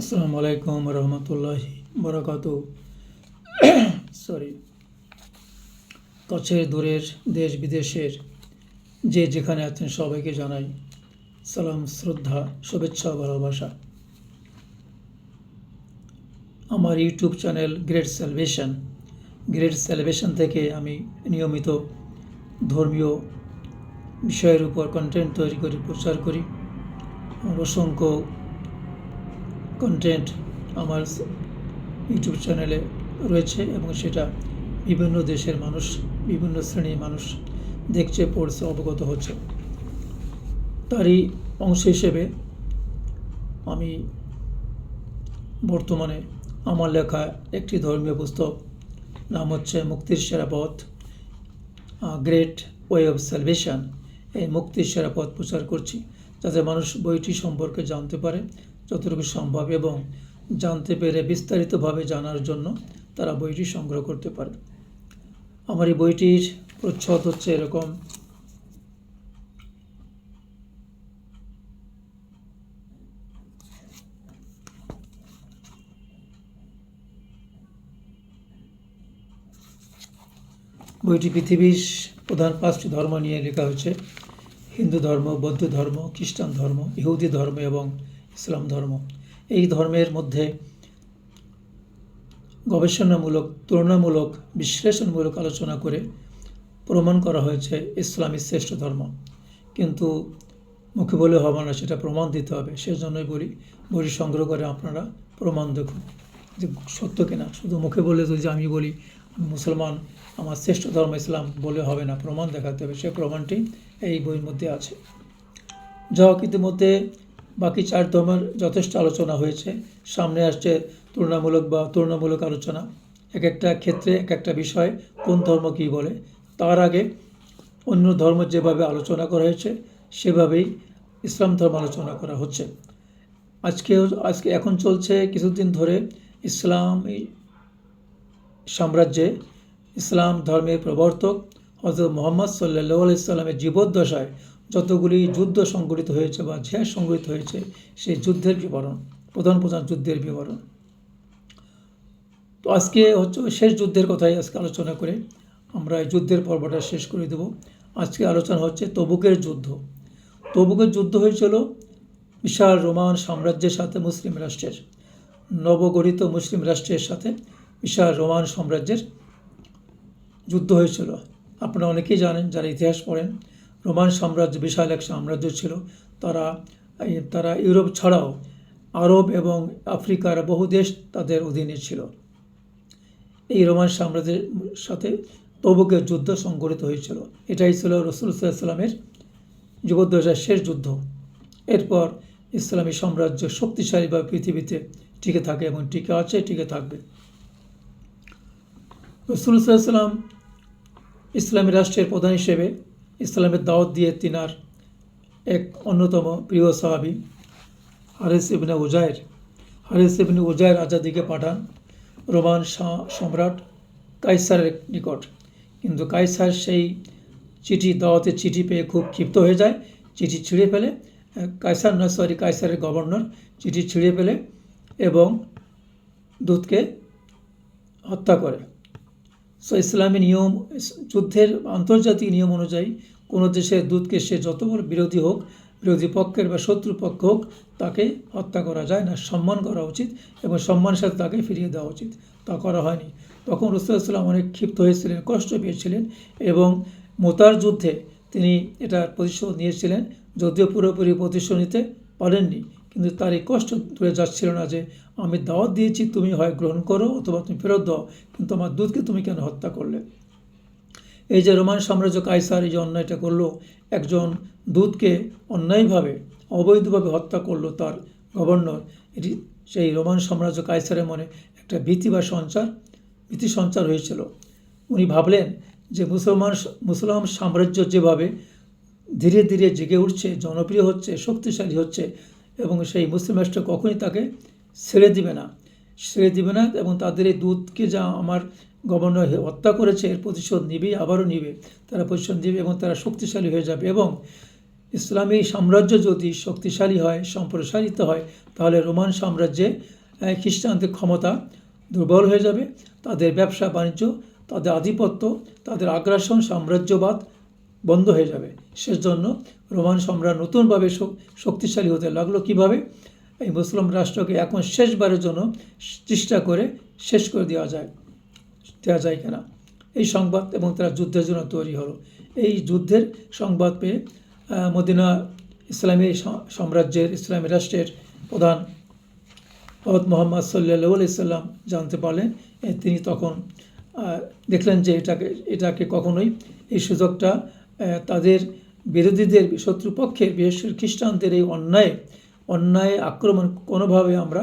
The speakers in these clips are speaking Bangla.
আসসালামু আলাইকুম রহমতুল্লাহ বরাকাত। সরি কাছের দূরের দেশ বিদেশের যে যেখানে আছেন সবাইকে জানাই সালাম, শ্রদ্ধা, শুভেচ্ছা, ভালোবাসা। আমার YouTube channel great celebration great celebration থেকে আমি নিয়মিত ধর্মীয় বিষয়ের উপর কন্টেন্ট তৈরি করি, প্রচার করি। অসংখ্য কন্টেন্ট আমার ইউটিউব চ্যানেলে রয়েছে এবং সেটা বিভিন্ন দেশের মানুষ, বিভিন্ন শ্রেণির মানুষ দেখছে, পড়ছে, অবগত হচ্ছে। তারই অংশ হিসেবে আমি বর্তমানে আমার লেখা একটি ধর্মীয় পুস্তক, নাম হচ্ছে মুক্তির সেরা পথ গ্রেট ওয়ে অফ সেলভেশন এই মুক্তির সেরা পথ প্রচার করছি, যাতে মানুষ বইটি সম্পর্কে জানতে পারে যতটুকু সম্ভব এবং জানতে পেরে বিস্তারিতভাবে জানার জন্য তারা বইটি সংগ্রহ করতে পারে। আমার এই বইটির প্রচ্ছদ হচ্ছে এরকম। বইটি পৃথিবীর প্রধান পাঁচটি ধর্ম নিয়ে লেখা হয়েছে। হিন্দু ধর্ম, বৌদ্ধ ধর্ম, খ্রিস্টান ধর্ম, ইহুদি ধর্ম এবং ইসলাম ধর্ম। এই ধর্মের মধ্যে গবেষণামূলক, তুলনামূলক, বিশ্লেষণমূলক আলোচনা করে প্রমাণ করা হয়েছে ইসলামই শ্রেষ্ঠ ধর্ম। কিন্তু মুখে বলে হবে না, সেটা প্রমাণ দিতে হবে। সেজন্যই বলি, বই সংগ্রহ করে আপনারা প্রমাণ দেখুন যে সত্য কিনা। শুধু মুখে বলে যদি আমি বলি, আমি মুসলমান, আমার শ্রেষ্ঠ ধর্ম ইসলাম বলে হবে না, প্রমাণ দেখাতে হবে। সে প্রমাণটি এই বইয়ের মধ্যে আছে। যা হোক ইতিমধ্যে বাকি চার ধর্মের যথেষ্ট আলোচনা হয়েছে। সামনে আসছে তুলনামূলক বা তুলনামূলক আলোচনা। এক একটা ক্ষেত্রে এক একটা বিষয় কোন ধর্ম কী বলে। তার আগে অন্য ধর্ম যেভাবে আলোচনা করা হয়েছে, সেভাবেই ইসলাম ধর্ম আলোচনা করা হচ্ছে। আজকেও, আজকে এখন চলছে কিছুদিন ধরে ইসলাম সাম্রাজ্যে ইসলাম ধর্মের প্রবর্তক হজরত মোহাম্মদ সাল্লাহ ইসলামের জীবদ্দশায় যতগুলি যুদ্ধ সংঘটিত হয়েছে বা জেহাদ সংঘটিত হয়েছে, সেই যুদ্ধের বিবরণ, প্রধান প্রধান যুদ্ধের বিবরণ। তো আজকে হচ্ছে শেষ যুদ্ধের কথাই আজকে আলোচনা করে আমরা এই যুদ্ধের পর্বটা শেষ করে দেব। আজকে আলোচনা হচ্ছে তবুকের যুদ্ধ। তবুকের যুদ্ধ হয়েছিল বিশাল রোমান সাম্রাজ্যের সাথে মুসলিম রাষ্ট্রের, নবগঠিত মুসলিম রাষ্ট্রের সাথে বিশাল রোমান সাম্রাজ্যের যুদ্ধ হয়েছিল। আপনারা অনেকেই জানেন, যারা ইতিহাস পড়েন রোমান সাম্রাজ্য, বিশাল এক সাম্রাজ্য ছিল। তারা তারা ইউরোপ ছাড়াও আরব এবং আফ্রিকার বহু দেশ তাদের অধীনে ছিল। এই রোমান সাম্রাজ্যের সাথে তবুকের যুদ্ধ সংঘটিত হয়েছিল। এটাই ছিল রসুল সাল্লামের যুবদ্দশার শেষ যুদ্ধ। এরপর ইসলামী সাম্রাজ্য শক্তিশালীভাবে পৃথিবীতে টিকে থাকে এবং টিকে আছে, টিকে থাকবে। রসুল সাল্লাম ইসলামী রাষ্ট্রের প্রধান হিসেবে ইসলামের দাওয়াত দিয়ে তিনার এক অন্যতম প্রিয় সাহাবি হারিস ইবনে উজায়ের হারিস ইবনে উজায়ের আজাদিকে পাঠান রোমান সম্রাট কাইসারের নিকট। কিন্তু কাইসার সেই চিঠি দাওয়াতের চিঠি পেয়ে খুব ক্ষিপ্ত হয়ে যায়। চিঠি ছিঁড়ে ফেলে কাইসার নয় সরি কাইসারের গভর্নর চিঠি ছিঁড়ে ফেলে এবং দূতকে হত্যা করে। সো ইসলামী নিয়ম যুদ্ধের আন্তর্জাতিক নিয়ম অনুযায়ী কোনো দেশের দূতকে সে যত বিরোধী হোক, বিরোধী পক্ষের বা শত্রু পক্ষ হোক, তাকে হত্যা করা যায় না, সম্মান করা উচিত এবং সম্মানের সাথে তাকে ফিরিয়ে দেওয়া উচিত। তা করা হয়নি। তখন রসুলাম অনেক ক্ষিপ্ত হয়েছিলেন, কষ্ট পেয়েছিলেন এবং মোতার যুদ্ধে তিনি এটার প্রতিশোধ নিয়েছিলেন, যদিও পুরোপুরি প্রতিশোধ নিতে পারেননি। কিন্তু তার এই কষ্ট দূরে যাচ্ছিল না যে, আমি দাওয়াত দিয়েছি, তুমি হয় গ্রহণ করো অথবা তুমি ফেরত দাও, কিন্তু আমার দুধকে তুমি কেন হত্যা করলে? এই যে রোমান সাম্রাজ্য কাইসার এই যে অন্যায়টা করল, একজন দুধকে অন্যায়ভাবে, অবৈধভাবে হত্যা করল তার গভর্নর, এটি সেই রোমান সাম্রাজ্য কাইসারের মনে একটা ভীতি বা সঞ্চার, ভীতি সঞ্চার হয়েছিল। উনি ভাবলেন যে, মুসলমান মুসলমান সাম্রাজ্য যেভাবে ধীরে ধীরে জেগে উঠছে, জনপ্রিয় হচ্ছে, শক্তিশালী হচ্ছে এবং সেই মুসলিম রাষ্ট্র কখনই তাকে ছেড়ে দিবে না। ছেড়ে দিবে না এবং তাদের এই দুধকে যা আমার গভর্নর হত্যা করেছে, এর প্রতিশোধ নিবে, আবারও নিবে। তারা প্রতিশোধ নিবে এবং তারা শক্তিশালী হয়ে যাবে এবং ইসলামী সাম্রাজ্য যদি শক্তিশালী হয়, সম্প্রসারিত হয়, তাহলে রোমান সাম্রাজ্যে খ্রিস্টানদের ক্ষমতা দুর্বল হয়ে যাবে। তাদের ব্যবসা, বাণিজ্য, তাদের আধিপত্য, তাদের আগ্রাসন, সাম্রাজ্যবাদ বন্ধ হয়ে যাবে। সেজন্য রোমান সম্রাট নতুনভাবে শক্তিশালী হতে লাগল কীভাবে? এই মুসলিম রাষ্ট্রকে এখন শেষবারের জন্য চেষ্টা করে শেষ করে দেওয়া যায় দেওয়া যায় কিনা? এই সংবাদ এবং তারা যুদ্ধের জন্য তৈরি হলো। এই যুদ্ধের সংবাদ পেয়ে মদিনা ইসলামী সাম্রাজ্যের, ইসলামী রাষ্ট্রের প্রধান হজরত মোহাম্মদ সাল্লাহ সাল্লাম জানতে পারলেন তিনি তখন দেখলেন যে এটাকে এটাকে কখনোই এই সুযোগটা তাদের বিরোধীদের, শত্রুপক্ষের বিশেষ করে খ্রিস্টানদের এই অন্যায় অন্যায় আক্রমণ কোনোভাবে আমরা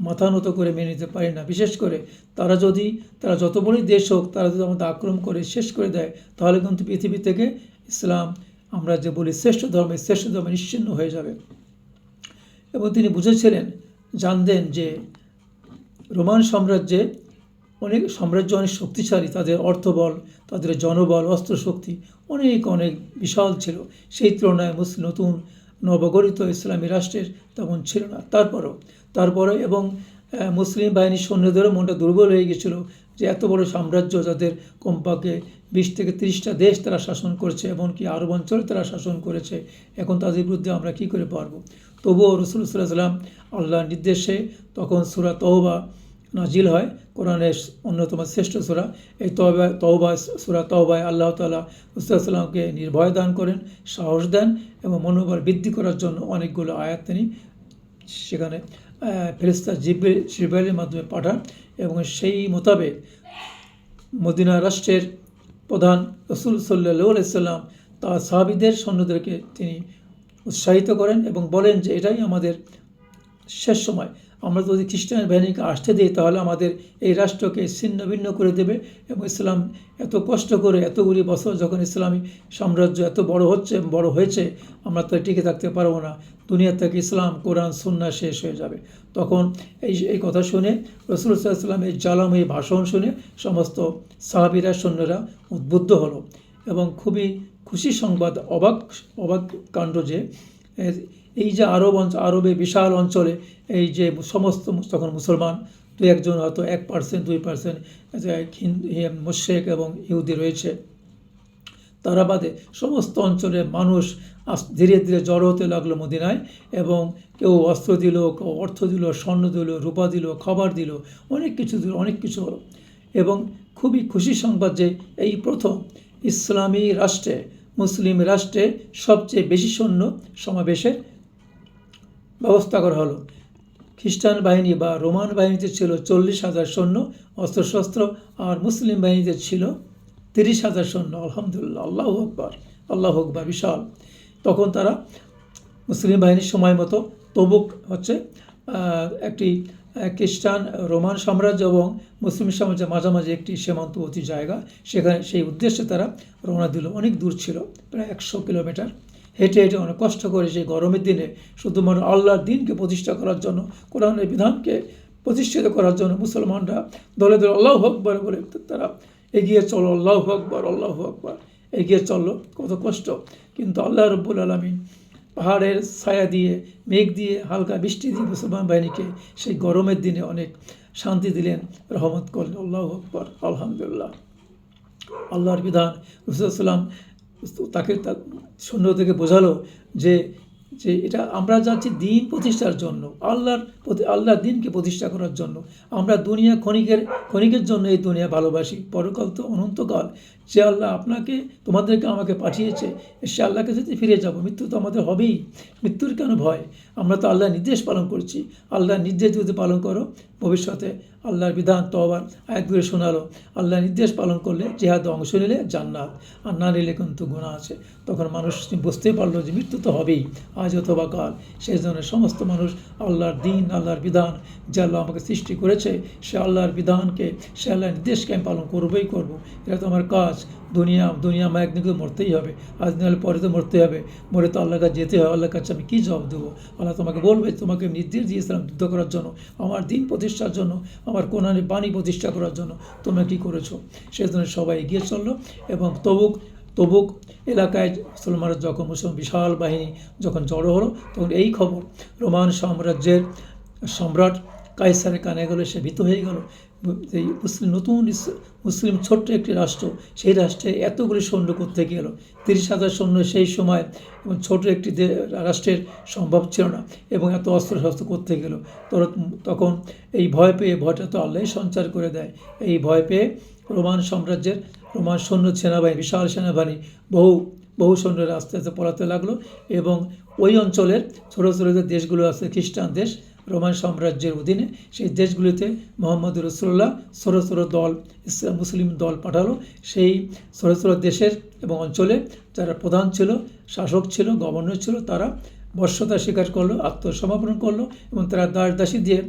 মাথা নত করে মেনে নিতে পারি না। বিশেষ করে তারা যদি, তারা যত বড়ই দেশ হোক, তারা যদি আমাদের আক্রমণ করে, শেষ করে দেয়, তাহলে কিন্তু পৃথিবী থেকে ইসলাম আমরা যে বলি শ্রেষ্ঠ ধর্মের শ্রেষ্ঠ ধর্ম নিশ্চিন্ন হয়ে যাবে। এবং তিনি বুঝেছিলেন, জানতেন যে রোমান সাম্রাজ্যে অনেক সাম্রাজ্য অনেক শক্তিশালী, তাদের অর্থবল, তাদের জনবল, অস্ত্রশক্তি অনেক অনেক বিশাল ছিল। সেই তুলনায় মুসলিম নতুন নবগঠিত ইসলামী রাষ্ট্রের তেমন ছিল না। তারপরও তারপরে এবং মুসলিম বাহিনীর সৈন্যদেরও মনটা দুর্বল হয়ে গেছিল যে এত বড় সাম্রাজ্য যাদের কমপক্ষে বিশ থেকে তিরিশটা দেশ তারা শাসন করেছে এমনকি আরব অঞ্চলে তারা শাসন করেছে। এখন তাদের বিরুদ্ধে আমরা কী করে পারব? তবুও রসুল সাল্লাম আল্লাহর নির্দেশে তখন সুরা তওবা নাজিল হয়। কোরআনের অন্যতম শ্রেষ্ঠ সুরা। এই তওবা তওবা, সুরা তওবায় আল্লাহ তালা রসুলামকে নির্ভয় দান করেন, সাহস দেন এবং মনোবল বৃদ্ধি করার জন্য অনেকগুলো আয়াত তিনি সেখানে ফেরিস্তা জিব্রিল শিবাইলের মাধ্যমে পাঠান এবং সেই মোতাবেক মদিনা রাষ্ট্রের প্রধান রসুল সাল্লাহ সাল্লাম তার সাহাবিদের সৈন্যদেরকে তিনি উৎসাহিত করেন এবং বলেন যে এটাই আমাদের শেষ সময়। আমরা যদি খ্রিস্টান বাহিনীকে আসতে দিই, তাহলে আমাদের এই রাষ্ট্রকে ছিন্ন ভিন্ন করে দেবে এবং ইসলাম এত কষ্ট করে এতগুলি বছর যখন ইসলামী সাম্রাজ্য এত বড় হচ্ছে বড় হয়েছে, আমরা তো টিকে থাকতে পারব না। দুনিয়া থেকে ইসলাম, কোরআন সুন্না শেষ হয়ে যাবে। তখন এই এই কথা শুনে রসুল সাল্লাম এই জালাম ভাষণ শুনে সমস্ত সাহাবিরা, সৈন্যরা উদ্বুদ্ধ হলো এবং খুবই খুশি সংবাদ, অবাক অবাক কাণ্ড যে এই যে আরব অঞ্চল আরবে বিশাল অঞ্চলে এই যে সমস্ত তখন মুসলমান দু একজন হয়তো এক পার্সেন্ট দুই পার্সেন্ট মুশেক এবং ইহুদি রয়েছে। তারা বাদে সমস্ত অঞ্চলের মানুষ ধীরে ধীরে জড়ো হতে লাগল মদিনায় এবং কেউ অস্ত্র দিল, কেউ অর্থ দিল, স্বর্ণ দিল, রূপা দিল, খাবার দিল, অনেক কিছু দিল, অনেক কিছু হলো। এবং খুবই খুশি সংবাদ যে এই প্রথম ইসলামী রাষ্ট্রে, মুসলিম রাষ্ট্রে সবচেয়ে বেশি সৈন্য সমাবেশের ব্যবস্থা করা হলো। খ্রিস্টান বাহিনী বা রোমান বাহিনীতে ছিল চল্লিশ হাজার সৈন্য, অস্ত্রশস্ত্র আর মুসলিম বাহিনীতে ছিল তিরিশ হাজার সৈন্য। আলহামদুলিল্লাহ, আল্লাহ আকবর আল্লাহ আকবর, বিশাল। তখন তারা মুসলিম বাহিনীর সময় মতো তবুক হচ্ছে একটি খ্রিস্টান, রোমান সাম্রাজ্য এবং মুসলিম সাম্রাজ্যের মাঝামাঝি একটি সীমান্তবর্তী জায়গা। সেখানে সেই উদ্দেশ্যে তারা রওনা দিল। অনেক দূর ছিল, প্রায় একশো কিলোমিটার। হেঁটে হেঁটে অনেক কষ্ট করে সেই গরমের দিনে শুধুমাত্র আল্লাহর দিনকে প্রতিষ্ঠা করার জন্য, কোরআনের বিধানকে প্রতিষ্ঠিত করার জন্য মুসলমানরা দলে দলে আল্লাহ আকবর বলে তারা এগিয়ে চলো, আল্লাহ আকবর আল্লাহ আকবর। এগিয়ে চলল কত কষ্ট। কিন্তু আল্লাহ রব্বুল আলমিন পাহাড়ের ছায়া দিয়ে, মেঘ দিয়ে, হালকা বৃষ্টি দিয়ে মুসলমান বাহিনীকে সেই গরমের দিনে অনেক শান্তি দিলেন, রহমত করলেন। আল্লাহ আকবর, আলহামদুলিল্লাহ। আল্লাহর বিধান রসুলাম তাকে তার থেকে বোঝালো যে যে এটা আমরা যাচ্ছি দিন প্রতিষ্ঠার জন্য, আল্লাহর আল্লাহর দিনকে প্রতিষ্ঠা করার জন্য। আমরা দুনিয়া ক্ষণিকের ক্ষণিকের জন্য এই দুনিয়া ভালোবাসি। পরকাল তো অনন্তকাল। যে আল্লাহ আপনাকে, তোমাদেরকে আমাকে পাঠিয়েছে সে আল্লাহকে যদি ফিরে যাব, মৃত্যু তো আমাদের হবেই। মৃত্যুর কেন ভয়? আমরা তো আল্লাহর নির্দেশ পালন করছি। আল্লাহর নির্দেশ যদি পালন করো, ভবিষ্যতে আল্লাহর বিধান তো আবার আয়াত করে শোনালো। আল্লাহর নির্দেশ পালন করলে জেহাদে অংশ নিলে জান্নাত, আর না নিলে কিন্তু গুণা আছে। তখন মানুষ বুঝতে পারল যে মৃত্যু তো হবেই। আজ অথবা কাল। সেই জন্য সমস্ত মানুষ আল্লাহর দিন, আল্লাহর বিধান যে আল্লাহ আমাকে সৃষ্টি করেছে, সে আল্লাহর বিধানকে, সে আল্লাহর নির্দেশকে আমি পালন করবোই করব। এটা তো আমার কাজ। দুনিয়া দুনিয়া আমার একদিন তো মরতেই হবে। আজ নাহলে পরে তো মরতে হবে। মরে তো আল্লাহর কাছে যেতে হবে আল্লাহর কাছে আমি কী জবাব দেবো? আল্লাহ তোমাকে বলবে, তোমাকে নির্দেশ দিয়েছিলাম যুদ্ধ করার জন্য, আমার দিন প্রতিষ্ঠার জন্য, আমার কোরআনের বাণী প্রতিষ্ঠা করার জন্য। তোমরা কী করেছ? সেজন্য সবাই এগিয়ে চলল এবং তবুক তবুক এলাকায় মুসলমানরা যখন মুসলমান বিশাল বাহিনী যখন জড়ো হলো, তখন এই খবর, রোমান সাম্রাজ্যের সম্রাট কাইসারের কানে গেলো, সে ভীত হয়ে গেল। এই মুসলিম, নতুন মুসলিম ছোট্ট একটি রাষ্ট্র, সেই রাষ্ট্রে এতগুলি সৈন্য করতে গেল তিরিশ হাজার সৈন্য সেই সময় এবং ছোট একটি রাষ্ট্রের সম্ভব ছিল না এবং এত অস্ত্র শস্ত্র করতে গেল তখন এই ভয় পেয়ে ভয়টা তো আল্লাহ সঞ্চার করে দেয়। এই ভয় পেয়ে রোমান সাম্রাজ্যের, রোমান সৈন্য সেনাবাহিনী, বিশাল সেনাবাহিনী, বহু বহু সৈন্যরা আস্তে আস্তে পলাতে লাগল এবং ওই অঞ্চলের ছোটো ছোটো যে দেশগুলো আছে, খ্রিস্টান দেশ রোমান সাম্রাজ্যের অধীনে সেই দেশগুলিতে মোহাম্মদ রসুল্লাহ ছোটো ছোটো দল ইসলাম মুসলিম দল পাঠালো। সেই ছোটো ছোটো দেশের এবং অঞ্চলে যারা প্রধান ছিল, শাসক ছিল, গভর্নর ছিল, তারা বর্ষতা স্বীকার করল, আত্মসমর্পণ করল এবং তারা দাস দাসী দিয়ে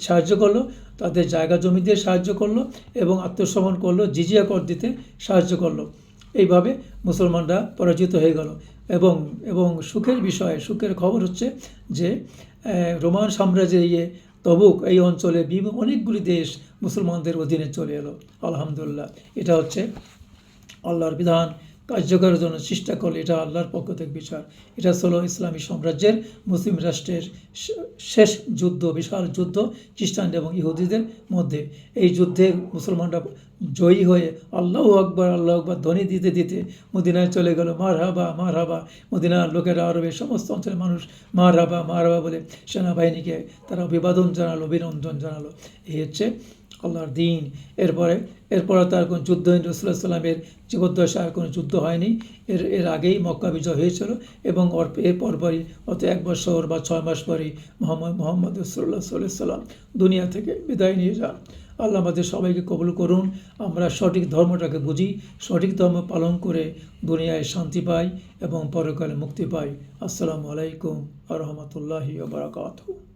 সাহায্য করল, তাদের জায়গা জমি দিয়ে সাহায্য করল এবং আত্মসমর্পণ করল, জিজিয়া কর দিতে সাহায্য করল। এইভাবে মুসলমানরা পরাজিত হয়ে গেল। এবং এবং সুখের বিষয়ে, সুখের খবর হচ্ছে যে রোমান সাম্রাজ্যের ইয়ে তবুক এই অঞ্চলে অনেকগুলি দেশ মুসলমানদের অধীনে চলে এলো। আলহামদুলিল্লাহ। এটা হচ্ছে আল্লাহর বিধান। কার্যকরের জন্য চেষ্টা করলে এটা আল্লাহর পক্ষ থেকে বিচার। এটা ছিল ইসলামী সাম্রাজ্যের, মুসলিম রাষ্ট্রের শেষ যুদ্ধ, বিশাল যুদ্ধ খ্রিস্টান এবং ইহুদিদের মধ্যে। এই যুদ্ধে মুসলমানরা জয়ী হয়ে আল্লাহ আকবর আল্লাহ আকবর ধ্বনি দিতে দিতে মদিনায় চলে গেল। মার হাবা মার হাবা মদিনার লোকেরা আরবের সমস্ত অঞ্চলের মানুষ মার হাবা মার হাবা বলে সেনাবাহিনীকে তারা অভিবাদন জানালো, অভিনন্দন জানালো। এই হচ্ছে আল্লাহর দিন। এরপরে এরপরে তার কোনো যুদ্ধ হয়নি রসুল্লাহ সাল্লামের জীবদ্দশায় আর কোনো যুদ্ধ হয়নি। এর এর আগেই মক্কা বিজয় হয়েছিল এবং এর পরপরই অত এক বছর বা ছয় মাস পরই মোহাম্মদ মোহাম্মদ রসুল্লাহ সাল্লাহ সাল্লাম দুনিয়া থেকে বিদায় নিয়ে যান। আল্লাহ আমাদের সবাইকে কবুল করুন। আমরা সঠিক ধর্মটাকে বুঝি, সঠিক ধর্ম পালন করে দুনিয়ায় শান্তি পাই এবং পরকালে মুক্তি পাই। আসসালামু আলাইকুম আ রহমতুল্লাহি বারাকাতু